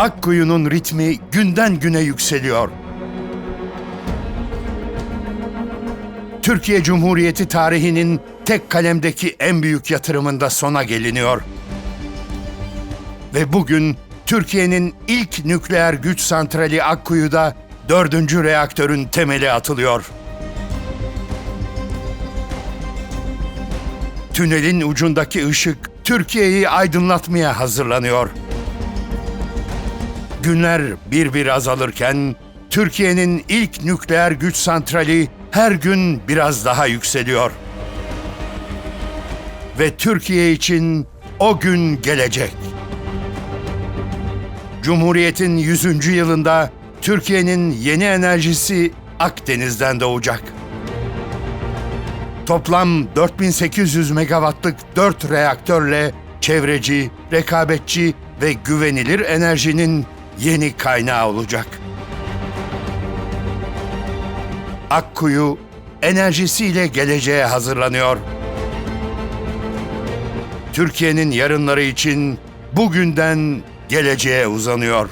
Akkuyu'nun ritmi günden güne yükseliyor. Türkiye Cumhuriyeti tarihinin tek kalemdeki en büyük yatırımında sona geliniyor. Ve bugün Türkiye'nin ilk nükleer güç santrali Akkuyu'da dördüncü reaktörün temeli atılıyor. Tünelin ucundaki ışık Türkiye'yi aydınlatmaya hazırlanıyor. Günler bir bir azalırken Türkiye'nin ilk nükleer güç santrali her gün biraz daha yükseliyor. Ve Türkiye için o gün gelecek. Cumhuriyet'in 100. yılında Türkiye'nin yeni enerjisi Akdeniz'den doğacak. Toplam 4800 megawattlık 4 reaktörle çevreci, rekabetçi ve güvenilir enerjinin yeni kaynağı olacak. Akkuyu enerjisiyle geleceğe hazırlanıyor. Türkiye'nin yarınları için bugünden geleceğe uzanıyor.